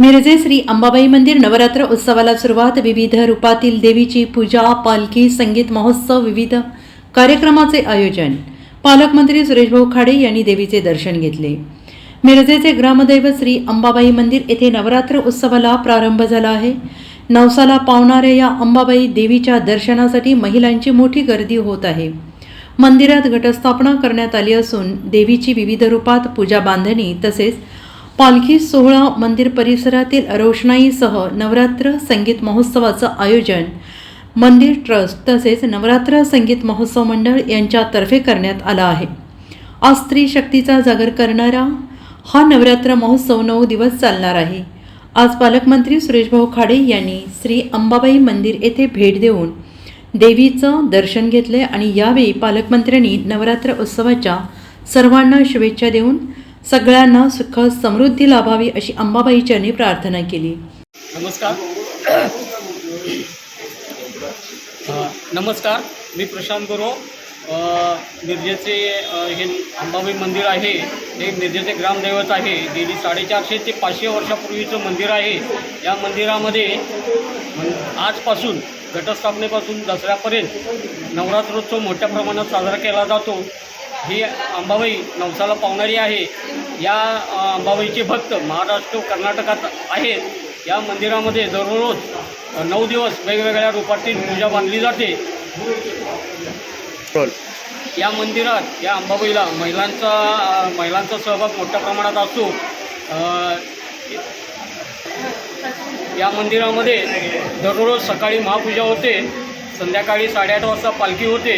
मिरजे श्री अंबाबाई मंदिर नवरात्र उत्सवाला सुरुवात. विविध रूपातील देवीची पूजा पालखी संगीत महोत्सव विविध कार्यक्रमाचे आयोजन. पालकमंत्री सुरेशभाऊ खाडे यांनी देवीचे दर्शन घेतले. मिरजेचे ग्रामदैवत श्री अंबाबाई मंदिर येथे नवरात्र उत्सवाला प्रारंभ झाला आहे. नवसाला पावणाऱ्या या अंबाबाई देवीच्या दर्शनासाठी महिलांची मोठी गर्दी होत आहे. मंदिरात घटस्थापना करण्यात आली असून देवीची विविध रूपात पूजा बांधणी तसेच पालखी सोहळा मंदिर परिसरातील रोषणाईसह नवरात्र संगीत महोत्सवाचं आयोजन. मंदिर ट्रस्ट तसेच नवरात्र संगीत महोत्सव मंडळ यांच्यातर्फे करण्यात आला आहे. आज स्त्री शक्तीचा जागर करणारा हा नवरात्र महोत्सव नऊ दिवस चालणार आहे. आज पालकमंत्री सुरेशभाऊ खाडे यांनी श्री अंबाबाई मंदिर येथे भेट देऊन देवीचं दर्शन घेतले आणि यावेळी पालकमंत्र्यांनी नवरात्र उत्सवाच्या सर्वांना शुभेच्छा देऊन सगळ्यांना सुख समृद्धी लाभावी अशी अंबाबाई चरणी प्रार्थना केली. नमस्कार. नमस्कार. मी प्रशांत गुरव मिरजेचे हे अंबाबाई मंदिर आहे. हे मिरजेचे ग्रामदैवत आहे. गेली साडेचारशे ते पाचशे वर्षापूर्वीचं मंदिर आहे. या मंदिरामध्ये आजपासून घटस्थापनेपासून दसऱ्यापर्यंत नवरात्रोत्सव मोठ्या प्रमाणात साजरा केला जातो. ही अंबाबाई नवसाला पावणारी आहे. या अंबाबाईचे भक्त महाराष्ट्र कर्नाटकात आहेत. या मंदिरामध्ये दररोज नऊ दिवस वेगवेगळ्या रूपातील पूजा बांधली जाते. या मंदिरात या अंबाबाईला महिलांचा महिलांचा सहभाग मोठ्या प्रमाणात असतो. या मंदिरामध्ये दररोज सकाळी महापूजा होते. संध्याकाळी साडेआठ वाजता पालखी होते.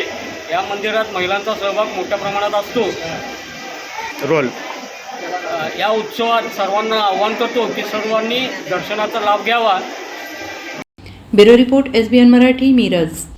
या मंदिरात महिलांचा सहभाग मोठ्या प्रमाणात असतो. रोल. या उत्सवात सर्वांना आवाहन करतो की सर्वांनी दर्शनाचा लाभ घ्यावा. Bureau report S B N Marathi Miraj.